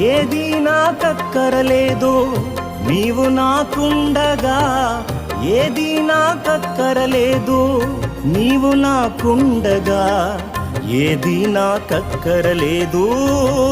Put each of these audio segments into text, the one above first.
ఏది నాకక్కరలేదో నీవు నాకుండగా ఏది నాకక్కరలేదు నీవు నాకుండగా ఏది నాకక్కరలేదు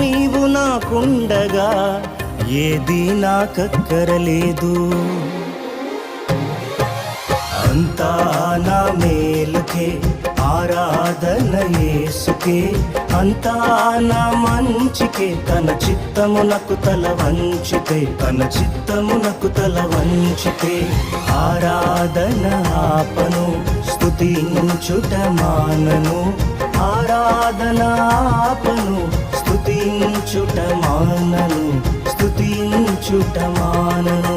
నీవు నాకుండగా ఏది నాకక్కరలేదు. అంతా నా మేలుకే ఆరాధన యేసుకే అంతా నా మంచికే. తన చిత్తమునకు తల వంచితే తన చిత్తమునకు తల వంచితే. ఆరాధన ఆపను స్థుతించుట మానను. ఆరాధన ఆపను స్థుతించుట మానను స్థుతించుట మానను.